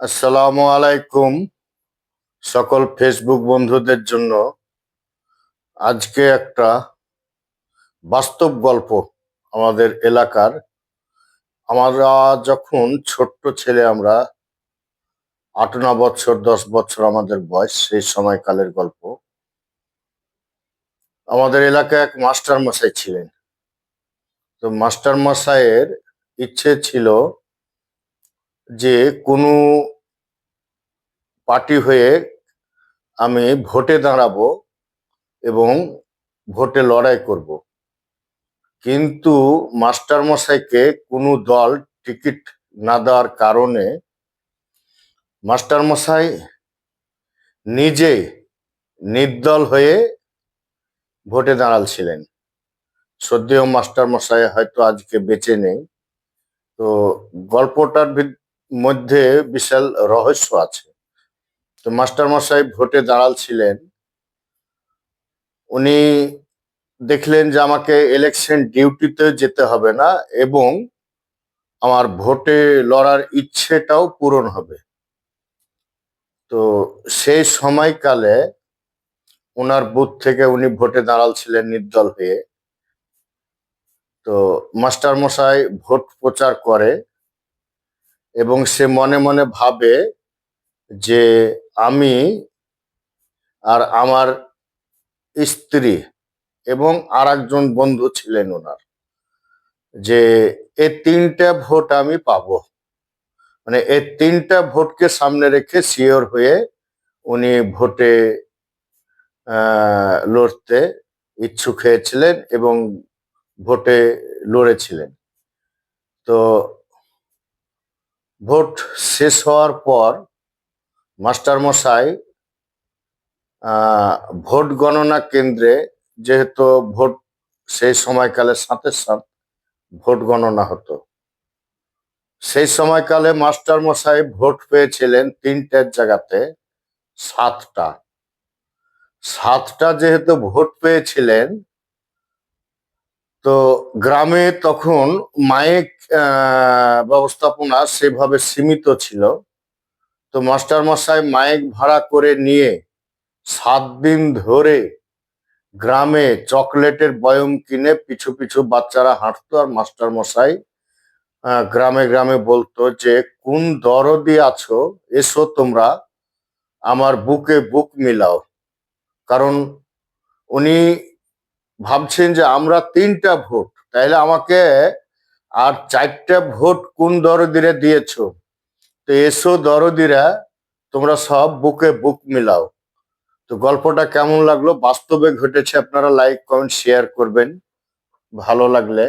আসসালামু আলাইকুম সকল ফেসবুক বন্ধুদের জন্য। আজকে একটা বাস্তব গল্প আমাদের এলাকার। আমরা যখন ছোট্ট ছেলে আমরা আট, ন বছর, দশ বছর আমাদের বয়স, সেই সময়কালের গল্প। আমাদের এলাকায় এক মাস্টার মশাই ছিলেন। তো মাস্টার মশাইয়ের ইচ্ছে ছিল যে কোনো পার্টি হয়ে আমি ভোটে দাঁড়াবো এবং ভোটে লড়াই করব। কিন্তু মাস্টার মশাইকে কোনো দল টিকিট না দেওয়ার কারণে মাস্টারমশাই নিজে নির্দল হয়ে ভোটে দাঁড়ালছিলেন। সদ্যও মাস্টার মশাই হয়তো আজকে বেঁচে নেই। তো গল্পটার মধ্যে বিশাল রহস্য আছে। তো মাস্টার মশাই ভোটে দাঁড়াল ছিলেন। উনি দেখলেন যে আমাকে ইলেকশন ডিউটিতে যেতে হবে না এবং আমার ভোটে লড়ার ইচ্ছেটাও পূরণ হবে। তো সেই সময়কালে ওনার বুথ থেকে উনি ভোটে দাঁড়াল ছিলেন নির্দল হয়ে। তো মাস্টার মশাই ভোট প্রচার করে এবং সে মনে মনে ভাবে যে আমি আর আমার স্ত্রী এবং আর একজন বন্ধু ছিলেন ওনার, যে এই তিনটা ভোট আমি পাবো। মানে এই তিনটা ভোটকে সামনে রেখে শিওর হয়ে উনি ভোটে লড়তে ইচ্ছুক হয়েছিলেন এবং ভোটে লড়েছিলেন। তো ভোট শেষ হওয়ার পর মাস্টার মশাই আহ, ভোট গণনা কেন্দ্রে যেহেতু ভোট সেই সময়কালে সাথে সাথ ভোট গণনা হতো। সেই সময়কালে মাস্টার মশাই ভোট পেয়েছিলেন তিনটের জায়গাতে সাতটা। সাতটা যেহেতু ভোট পেয়েছিলেন তো গ্রামে তখন মাইক ব্যবস্থাপনা সেভাবে সীমিত ছিল। তো মাস্টার মশাই মাইক ভাড়া করে নিয়ে সাত দিন ধরে গ্রামে চকলেটের বয়ম কিনে পিছু পিছু বাচ্চারা হাঁটতো আর মাস্টার মশাই গ্রামে গ্রামে বলতো যে, কোন দরদি আছো, এসো তোমরা, আমার বুকে বুক মিলাও। কারণ উনি ভাবছেন যে আমরা তিনটা ভোট, তাহলে আমাকে আর চারটা ভোট কোন দরদিরে দিয়েছ? তো এসো দরদিরা, তোমরা সব বুকে বুক মিলাও। তো গল্পটা কেমন লাগল? বাস্তবে ঘটেছে, আপনারা লাইক কমেন্ট শেয়ার করবেন। ভালো লাগলে।